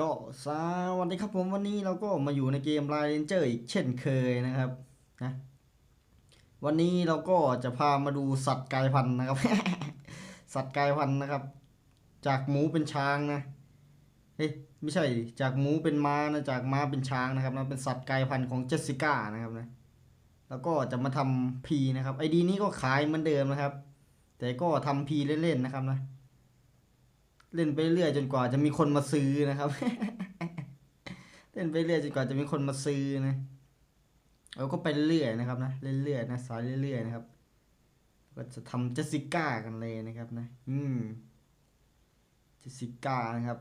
ก็สวัสดีครับผมวันนี้เราก็มาอยู่ในเกม Line Ranger อีกเช่นเคยนะครับนะวันนี้เราก็จะพามาดูสัตว์กลายพันธุ์นะครับ สัตว์กลายพันธุ์นะครับ จากหมูเป็นช้างนะเฮ้ยไม่ใช่จากหมูเป็นม้านะจากม้าเป็นช้างนะครับนะเป็นสัตว์กลายพันธุ์ของเจสสิก้านะครับนะแล้วก็จะมาทำพีนะครับไอดีนี้ก็ขายเหมือนเดิมนะครับ แต่ก็ทำพีเล่นๆนะครับนะ เล่นไปเรื่อยจนกว่าจะมีคนมาซื้อนะครับ เล่นไปเรื่อยจนกว่าจะมีคนมาซื้อนะเราก็ไปเรื่อยนะครับนะเรื่อยๆนะสายเรื่อยๆนะครับ ก็จะทำเจสิก้ากันเลยนะครับนะ อืมเจสสิก้านะครับ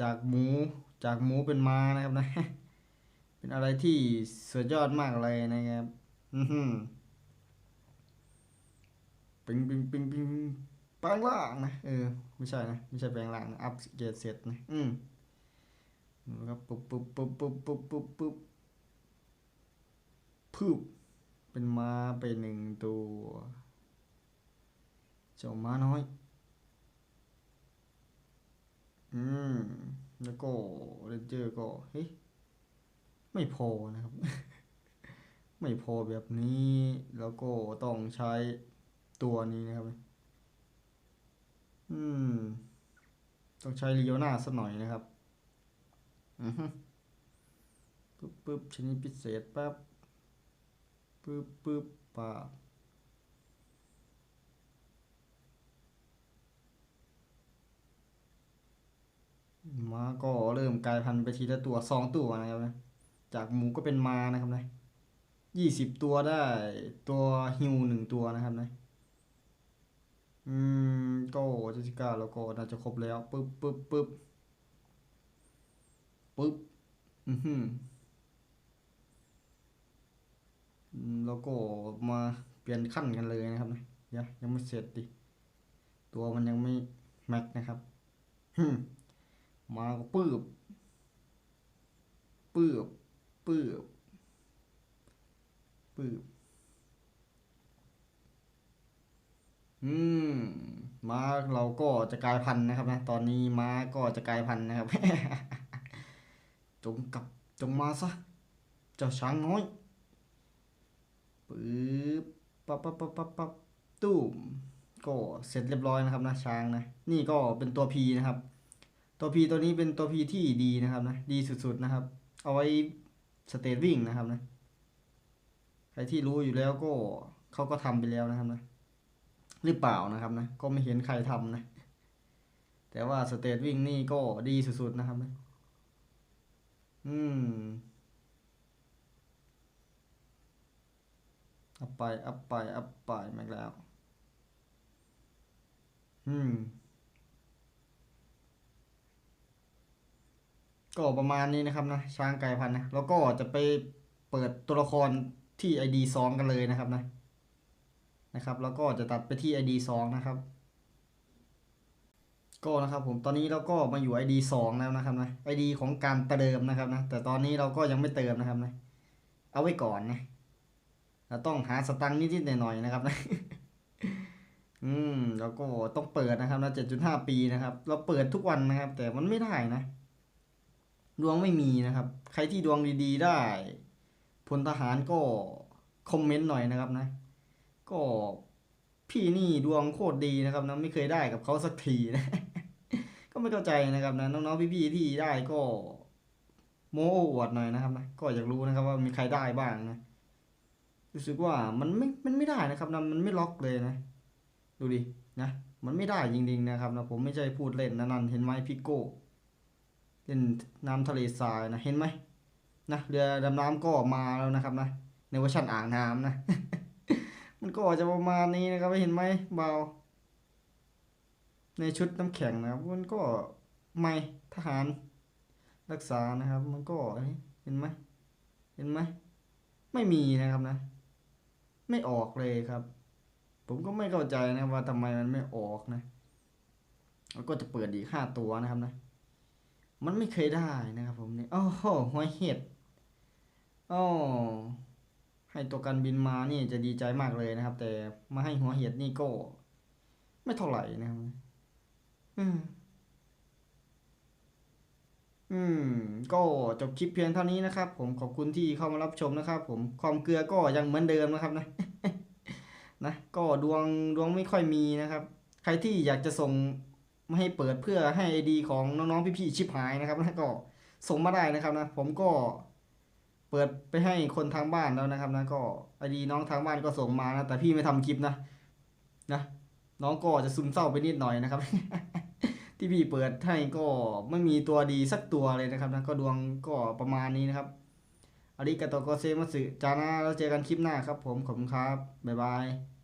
จากหมูจากหมูเป็นม้านะครับนะ เป็นอะไรที่สุดยอดมากเลยนะครับ อือหือปิงปิงปิงปิง แปลงร่างนะเออไม่ใช่นะไม่ใช่แปลงร่างนะอัพเกรดเสร็จนะอืมแล้วก็ปุ๊บปุ๊บปุ๊บปุ๊บปุ๊บปุ๊บปุ๊บพึบเป็นม้าไปหนึ่งตัวเจ้าม้าน้อย อืม แล้วก็เรนเจอร์ก็เฮ้ยไม่พอนะครับ ไม่พอแบบนี้ แล้วก็ต้องใช้ตัวนี้นะครับ อืม ต้องใช้ลีโอนาสักหน่อยนะครับ อือฮึปึ๊บปึ๊บชนิดพิเศษแป๊บปึ๊บปึ๊บป่าม้าก็เริ่มกลายพันธุ์ไปทีละตัวสองตัวนะครับนะจากหมูก็เป็นม้านะครับนะยี่สิบตัวได้ตัวฮิวหนึ่งตัวนะครับนะ อืม เจสิก้าแล้วก็น่าจะครบแล้วปึ๊บปึ๊บปึ๊บปึ๊บอือหือแล้วก็มาเปลี่ยนขั้นกันเลยนะครับนะเดี๋ยวยังไม่เสร็จดิตัวมันยังไม่แม็กนะครับฮึมมาก็ปืบปืบปืบปืบอืม ม้าเราก็จะกลายพันธุ์นะครับนะตอนนี้ม้าก็จะกลายพันธุ์นะครับ จงกลับจงมาซะเจ้าช้างน้อยปึ๊บปั๊บปั๊บปั๊บปั๊บปั๊บตู้มก็เสร็จเรียบร้อยนะครับนะช้างนะนี่ก็เป็นตัวพีนะครับ ตัวพีตัวนี้เป็นตัวพีที่ดีนะครับนะดีสุดๆนะครับ เอาไว้สเตทวิ่งนะครับนะใครที่รู้อยู่แล้วก็เขาก็ทำไปแล้วนะครับนะ หรือเปล่านะครับนะ ก็ไม่เห็นใครทำนะ แต่ว่าสเตทวิ่งนี่ก็ดีสุดๆนะครับนะอืมอัพไป อัพไป อัพไปมาแล้ว อืม ก็ประมาณนี้นะครับนะ ช้างไก่พันนะ แล้วก็จะไปเปิดตัวละครที่ ID 2 กันเลยนะครับนะ นะครับ แล้วก็จะตัดไปที่ ID 2 นะครับ ก็นะครับผมตอนนี้เราก็มาอยู่ ID 2 แล้วนะครับนะ ID ของการเติมนะครับนะแต่ตอนนี้เราก็ยังไม่เติมนะครับนะเอาไว้ก่อนนะเราต้องหาสตังค์นิดๆหน่อยๆนะครับนะอืมแล้วก็ต้องเปิดนะครับนะ7.5ปีนะครับ เราเปิดทุกวันนะครับ แต่มันไม่ได้นะ ดวงไม่มีนะครับ ใครที่ดวงดีๆได้พลทหารก็คอมเมนต์หน่อยนะครับนะ ก็พี่นี่ดวงโคตรดีนะครับนะไม่เคยได้กับเขาสักทีนะ ก็ไม่เข้าใจนะครับนะน้องๆพี่ๆที่ได้ก็โม้อวดหน่อยนะครับนะก็อยากรู้นะครับว่ามีใครได้บ้างนะรู้สึกว่ามันไม่มันไม่ได้นะครับนะมันไม่ล็อกเลยนะ ดูดินะมันไม่ได้จริงๆนะครับนะผมไม่ใช่พูดเล่นนะนั่นเห็นไหมพี่โก้เล่นน้ำทะเลทรายนะเห็นไหมนะเรือดำน้ำก็มาแล้วนะครับนะในเวอร์ชันอ่างน้ำนะ มันก็จะประมาณนี้นะครับเห็นไหมเบา ในชุดน้ำแข็งนะครับมันก็ไม่ทหารรักษานะครับ มันก็เห็นไหมเห็นไหมไม่มีนะครับนะ ไม่ออกเลยครับ ผมก็ไม่เข้าใจนะว่าทำไมมันไม่ออกนะแล้วก็จะเปิดอีกห้าตัวนะครับนะ มันไม่เคยได้นะครับ ผมเนี่ยโอ้โหหัวเห็ดอ๋อ ให้ตัวการบินมานี่จะดีใจมากเลยนะครับ แต่มาให้หัวเห็ดนี่ก็ ไม่เท่าไหร่นะครับอืมอืม ก็จบคลิปเพียงเท่านี้นะครับ ผมขอบคุณที่เข้ามารับชมนะครับ ผมความเกลือก็ยังเหมือนเดิมนะครับนะนะก็ดวงดวงไม่ค่อยมีนะครับ ใครที่อยากจะส่งมาให้เปิดเพื่อให้ไอดีของน้องๆพี่ๆชิปหายนะครับนะก็ส่งมาได้นะครับนะผมก็ เปิดไปให้คนทางบ้านแล้วนะครับนะก็ไอดีน้องทางบ้านก็ส่งมานะแต่พี่ไม่ทำคลิปนะนะน้องก็จะซึมเศร้าไปนิดหน่อยนะครับ ที่พี่เปิดให้ก็ไม่มีตัวดีสักตัวเลยนะครับนะก็ดวงก็ประมาณนี้นะครับอาริกาโตโกเซมัสึจานะแล้วเจอกันคลิปหน้าครับ ผมขอบคุณครับบ๊ายบาย